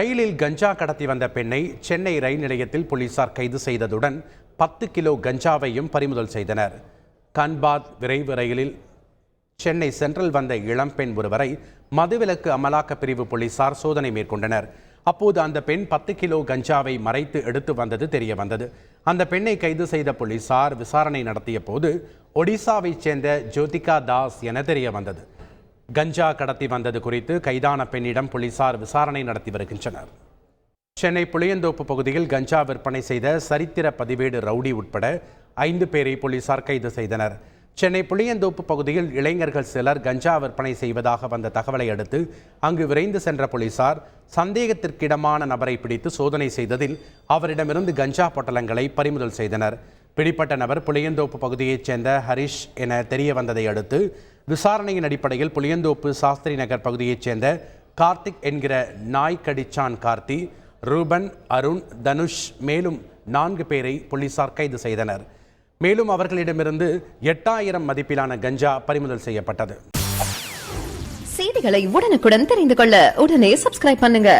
ரயிலில் கஞ்சா கடத்தி வந்த பெண்ணை சென்னை ரயில் நிலையத்தில் போலீசார் கைது செய்ததுடன் பத்து கிலோ கஞ்சாவையும் பறிமுதல் செய்தனர். கன்பாத் விரைவு ரயிலில் சென்னை சென்ட்ரல் வந்த இளம்பெண் ஒருவரை மதுவிலக்கு அமலாக்க பிரிவு போலீசார் சோதனை மேற்கொண்டனர். அப்போது அந்த பெண் பத்து கிலோ கஞ்சாவை மறைத்து எடுத்து வந்தது தெரிய வந்தது அந்த பெண்ணை கைது செய்த போலீசார் விசாரணை நடத்திய போது ஒடிசாவைச் சேர்ந்த ஜோதிகா தாஸ் என தெரிய வந்தது கஞ்சா கடத்தி வந்தது குறித்து கைதான பெண்ணிடம் போலீசார் விசாரணை நடத்தி வருகின்றனர். சென்னை புளியந்தோப்பு பகுதியில் கஞ்சா விற்பனை செய்த சரித்திர பதிவேடு ரவுடி உட்பட ஐந்து பேரை போலீசார் கைது செய்தனர். சென்னை புளியந்தோப்பு பகுதியில் இளைஞர்கள் சிலர் கஞ்சா விற்பனை செய்வதாக வந்த தகவலை அடுத்து அங்கு விரைந்து சென்ற போலீசார் சந்தேகத்திற்கிடமான நபரை பிடித்து சோதனை செய்ததில் அவரிடமிருந்து கஞ்சா பொட்டலங்களை பறிமுதல் செய்தனர். பிடிப்பட்ட நபர் புளியந்தோப்பு பகுதியைச் சேர்ந்த ஹரிஷ் என தெரிய வந்ததை அடுத்து விசாரணையின் அடிப்படையில் புளியந்தோப்பு சாஸ்திரி நகர் பகுதியைச் சேர்ந்த கார்த்திக் என்கிற நாய் கடிச்சான் கார்த்தி ரூபன் அருண் தனுஷ் மேலும் நான்கு பேரை போலீசார் கைது செய்தனர். மேலும் அவர்களிடமிருந்து எட்டாயிரம் மதிப்பிலான கஞ்சா பறிமுதல் செய்யப்பட்டது. செய்திகளை உடனுக்குடன் தெரிந்து கொள்ள உடனே சப்ஸ்கிரைப் பண்ணுங்க.